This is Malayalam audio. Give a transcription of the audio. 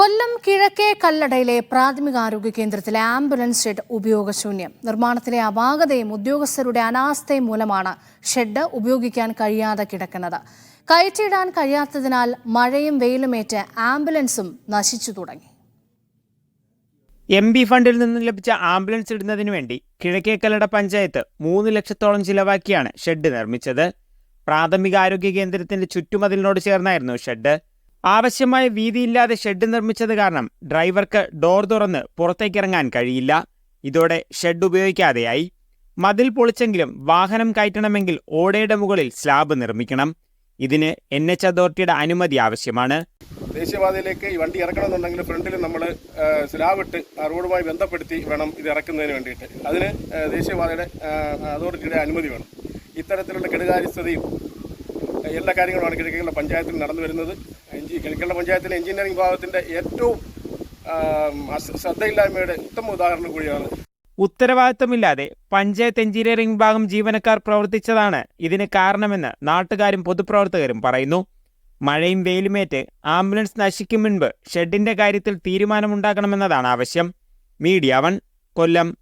കൊല്ലം കിഴക്കേ കല്ലടയിലെ പ്രാഥമികാരോഗ്യ കേന്ദ്രത്തിലെ ആംബുലൻസ് ഷെഡ് ഉപയോഗശൂന്യം. നിർമ്മാണത്തിലെ അപാകതയും ഉദ്യോഗസ്ഥരുടെ അനാസ്ഥയും മൂലമാണ് ഷെഡ് ഉപയോഗിക്കാൻ കഴിയാതെ കിടക്കുന്നത്. കയറ്റിയിടാൻ കഴിയാത്തതിനാൽ മഴയും വെയിലുമേറ്റ് ആംബുലൻസും നശിച്ചു തുടങ്ങി. എം ബി ഫണ്ടിൽ നിന്ന് ലഭിച്ച ആംബുലൻസ് ഇടുന്നതിനു വേണ്ടി കിഴക്കേക്കല്ലട പഞ്ചായത്ത് മൂന്ന് ലക്ഷത്തോളം ചിലവാക്കിയാണ് ഷെഡ് നിർമ്മിച്ചത്. പ്രാഥമിക ആരോഗ്യ കേന്ദ്രത്തിന്റെ ചുറ്റുമതിലിനോട് ചേർന്നായിരുന്നു ഷെഡ്. ആവശ്യമായ വീതിയില്ലാതെ ഷെഡ് നിർമ്മിച്ചത് കാരണം ഡ്രൈവർക്ക് ഡോർ തുറന്ന് പുറത്തേക്കിറങ്ങാൻ കഴിയില്ല. ഇതോടെ ഷെഡ് ഉപയോഗിക്കാതെയായി. മതിൽ പൊളിച്ചെങ്കിലും വാഹനം കയറ്റണമെങ്കിൽ ഓടയുടെ മുകളിൽ സ്ലാബ് നിർമ്മിക്കണം. ഇതിന് എൻ എച്ച് അതോറിറ്റിയുടെ അനുമതി ആവശ്യമാണ്. ദേശീയപാതയിലേക്ക് ഈ വണ്ടി ഇറക്കണമെന്നുണ്ടെങ്കിൽ ഫ്രണ്ടിൽ നമ്മൾ സ്ലാബ് ഇട്ട് റോഡുമായി ബന്ധപ്പെടുത്തി വേണം ഇത് ഇറക്കുന്നതിന് വേണ്ടിയിട്ട്. അതിന് ദേശീയപാതയുടെ അതോറിറ്റിയുടെ അനുമതി വേണം. ഇത്തരത്തിലുള്ള കെടുകാര്യസ്ഥതയും എല്ലാ കാര്യങ്ങളുമാണ് കിഴക്കുള്ള പഞ്ചായത്തിൽ നടന്നു വരുന്നത്. കിഴക്കേണ്ട പഞ്ചായത്തിലെ എഞ്ചിനീയറിംഗ് ഭാഗത്തിന്റെ ഏറ്റവും ശ്രദ്ധയില്ലായ്മയുടെ ഉത്തമ ഉദാഹരണം കൂടിയാണ്. ഉത്തരവാദിത്തമില്ലാതെ പഞ്ചായത്ത് എഞ്ചിനീയറിംഗ് വിഭാഗം ജീവനക്കാർ പ്രവർത്തിച്ചതാണ് ഇതിന് കാരണമെന്ന് നാട്ടുകാരും പൊതുപ്രവർത്തകരും പറയുന്നു. മഴയും വെയിലുമേറ്റ് ആംബുലൻസ് നശിക്കും മുൻപ് ഷെഡിന്റെ കാര്യത്തിൽ തീരുമാനമുണ്ടാകണമെന്നതാണ് ആവശ്യം. Media One Kollam.